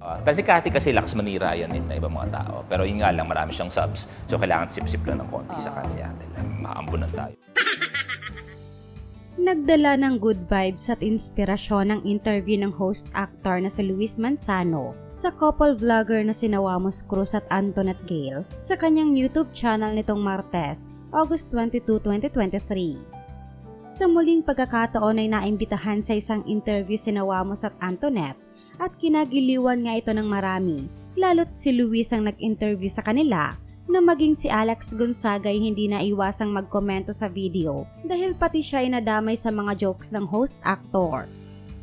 Ah, kasi Cathy kasi lakas manira yan eh, na ibang mga tao. Pero yun nga lang, marami siyang subs. So kailangan sip-sip lang ng konti sa kanya. Dahil maambunan tayo. Nagdala ng good vibes at inspirasyon ang interview ng host-actor na si Luis Manzano sa couple vlogger na sina Wamos Cruz at Antoinette Gale sa kanyang YouTube channel nitong Martes, August 22, 2023. Sa muling pagkakataon ay naimbitahan sa isang interview si Wamos at Antoinette at kinagiliwan nga ito ng marami, lalo't si Luis ang nag-interview sa kanila na maging si Alex Gonzaga ay hindi naiwasang magkomento sa video dahil pati siya ay nadamay sa mga jokes ng host-actor.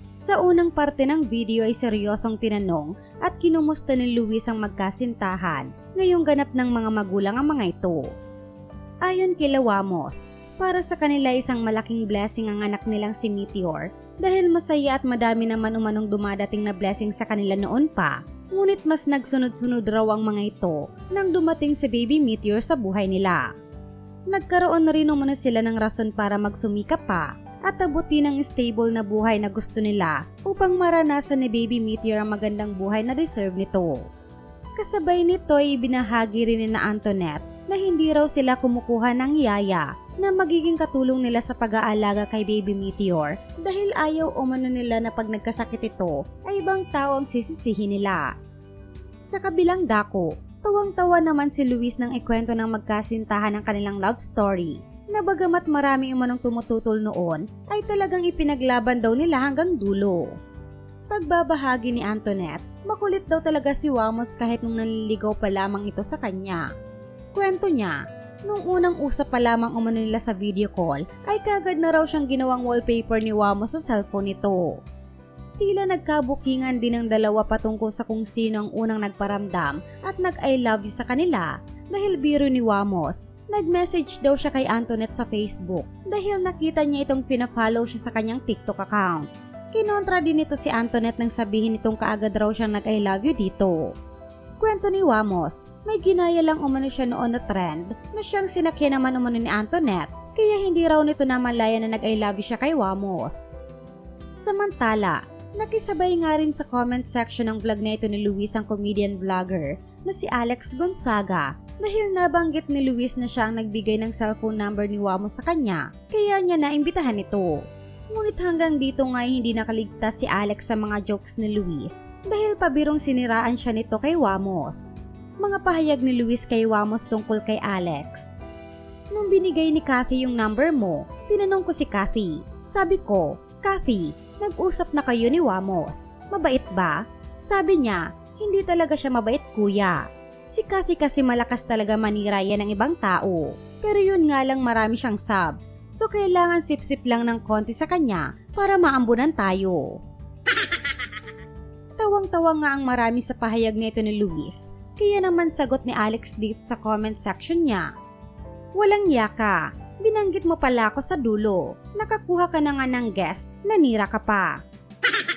Sa unang parte ng video ay seryosong tinanong at kinumusta ni Luis ang magkasintahan ngayong ganap ng mga magulang ang mga ito. Ayon kay Lawamos, para sa kanila isang malaking blessing ang anak nilang si Meteor dahil masaya at madami naman umanong dumadating na blessing sa kanila noon pa Ngunit mas nagsunod-sunod raw ang mga ito nang dumating si Baby Meteor sa buhay nila. Nagkaroon na rin umano sila ng rason para magsumikap pa at abutin ang stable na buhay na gusto nila upang maranasan ni Baby Meteor ang magandang buhay na deserve nito. Kasabay nito ay ibinahagi rin ni na Antoinette na hindi raw sila kumukuha ng yaya na magiging katulong nila sa pag-aalaga kay Baby Meteor dahil ayaw umano nila na pag nagkasakit ito ay ibang tao ang sisisihin nila. Sa kabilang dako, tawang-tawa naman si Luis nang ikwento ng magkasintahan ng kanilang love story na bagamat marami umanong tumututol noon ay talagang ipinaglaban daw nila hanggang dulo. Pagbabahagi ni Antoinette, makulit daw talaga si Wamos kahit nung nanliligaw pa lamang ito sa kanya. Kwento niya, nung unang usap pa lamang umano nila sa video call, ay kagad na raw siyang ginawang wallpaper ni Wamos sa cellphone nito. Tila nagkabukingan din ang dalawa patungkol sa kung sino ang unang nagparamdam at nag-I love you sa kanila dahil biro ni Wamos. Nag-message daw siya kay Antoinette sa Facebook dahil nakita niya itong pina-follow siya sa kanyang TikTok account. Kinontra din ito si Antoinette nang sabihin itong kaagad raw siyang nag-I love you dito. Kwento ni Wamos, may ginaya lang umano siya noon na trend na siyang sinakyan naman umano ni Antoinette kaya hindi raw nito namalaya na nag-I love siya kay Wamos. Samantala, nakisabay nga rin sa comment section ng vlog na ito ni Luis ang comedian vlogger na si Alex Gonzaga dahil nabanggit ni Luis na siya ang nagbigay ng cellphone number ni Wamos sa kanya kaya niya naimbitahan ito. Ngunit hanggang dito nga hindi nakaligtas si Alex sa mga jokes ni Luis dahil pabirong siniraan siya nito kay Wamos. Mga pahayag ni Luis kay Wamos tungkol kay Alex. Nung binigay ni Kathy yung number mo, tinanong ko si Kathy. Sabi ko, Kathy, nag-usap na kayo ni Wamos. Mabait ba? Sabi niya, hindi talaga siya mabait kuya. Si Kathy kasi malakas talaga manira yan ng ibang tao. Pero yun nga lang marami siyang subs. So kailangan sip-sip lang ng konti sa kanya para maambunan tayo. Tawang-tawa nga ang marami sa pahayag nito ni Luis. Kaya naman sagot ni Alex dito sa comment section niya. Walang yaka. Binanggit mo pala ako sa dulo. Nakakuha ka na nga ng guest, nanira ka pa.